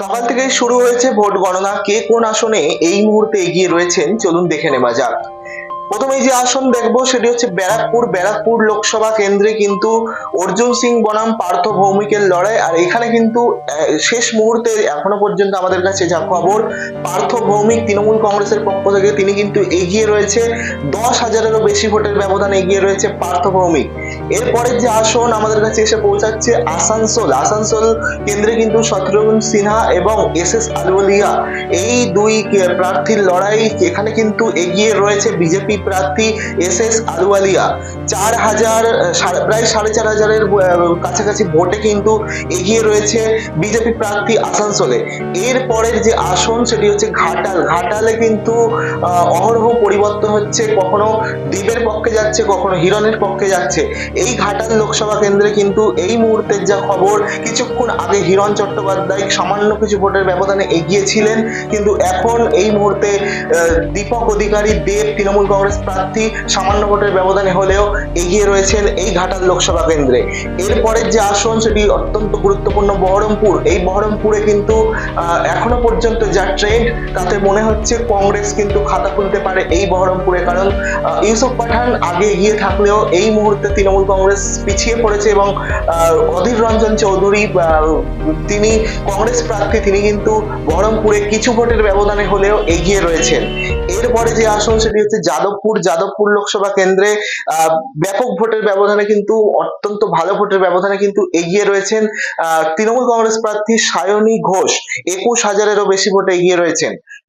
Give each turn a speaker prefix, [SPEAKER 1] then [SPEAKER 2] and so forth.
[SPEAKER 1] সকাল থেকেই শুরু হয়েছে ভোট গণনা? কে কোন আসনে এই মুহূর্তে এগিয়ে রয়েছেন? চলুন দেখে নেওয়া যাক। প্রথমে যে আসন দেখব, সেটি হচ্ছে ব্যারাকপুর। ব্যারাকপুর লোকসভা কেন্দ্রে কিন্তু অর্জুন সিং বনাম পার্থ ভৌমিকের লড়াই। আর এখানে কিন্তু শেষ মুহূর্তে এখনও পর্যন্ত আমাদের কাছে যা খবর, পার্থ ভৌমিক তৃণমূল কংগ্রেসের পক্ষ থেকে তিনি কিন্তু এগিয়ে রয়েছে। দশ হাজারেরও বেশি ভোটের ব্যবধান এগিয়ে রয়েছে পার্থ ভৌমিক। এরপরের যে আসন আমাদের কাছে এসে পৌঁছাচ্ছে আসানসোল। আসানসোল কেন্দ্রে কিন্তু শত্রুঘ্ন সিনহা এবং এস এস আলুয়ালিয়া এই দুই প্রার্থীর লড়াই এখানে কিন্তু এগিয়ে রয়েছে বিজেপি প্রার্থী এস এস আলুয়ালিয়া চার হাজার প্রায় সাড়ে চার হাজারের কাছাকাছি ভোটে কিন্তু এগিয়ে রয়েছে বিজেপি প্রার্থী আসানসোলে। এর পরের যে আসন সেটি হচ্ছে ঘাটাল। ঘাটালে কিন্তু অহরহ পরিবর্তন হচ্ছে, কখনো দ্বীপের পক্ষে যাচ্ছে, কখনো হিরণের পক্ষে যাচ্ছে। এই ঘাটাল লোকসভা কেন্দ্রে কিন্তু এই মুহূর্তের যা খবর, কিছুক্ষণ আগে হিরণ চট্টোপাধ্যায় সামান্য কিছু ভোটের ব্যবধানে এগিয়েছিলেন, কিন্তু এখন এই মুহূর্তে দীপক অধিকারী, দেব, তৃণমূল কংগ্রেস প্রার্থী সামান্য ভোটের ব্যবধানে হলেও এগিয়ে রয়েছেন এই ঘাটাল লোকসভা কেন্দ্রে। এরপরের যে আসন, সেটি অত্যন্ত গুরুত্বপূর্ণ বহরমপুর। এই বহরমপুরে কিন্তু এখনও পর্যন্ত যা ট্রেন্ড, তাতে মনে হচ্ছে কংগ্রেস কিন্তু খাতা খুলতে পারে এই বহরমপুরে। কারণ ইউসুফ পাঠান আগে এগিয়ে থাকলেও এই মুহূর্তে তৃণমূল কংগ্রেস পিছিয়ে পড়েছে এবং অধীর রঞ্জন চৌধুরী তিনি কংগ্রেস প্রার্থী, তিনি কিন্তু বহরমপুরে কিছু ভোটের ব্যবধানে হলেও এগিয়ে রয়েছেন। এরপরে যে আসন, সেটি হচ্ছে যাদবপুর। যাদবপুর লোকসভা কেন্দ্রে ব্যাপক ভোটের ব্যবধানে কিন্তু, অত্যন্ত ভালো ভোটের ব্যবধানে কিন্তু এগিয়ে রয়েছেন তৃণমূল কংগ্রেস প্রার্থী সায়নী ঘোষ। একুশ হাজারেরও বেশি ভোটে এগিয়ে রয়েছেন।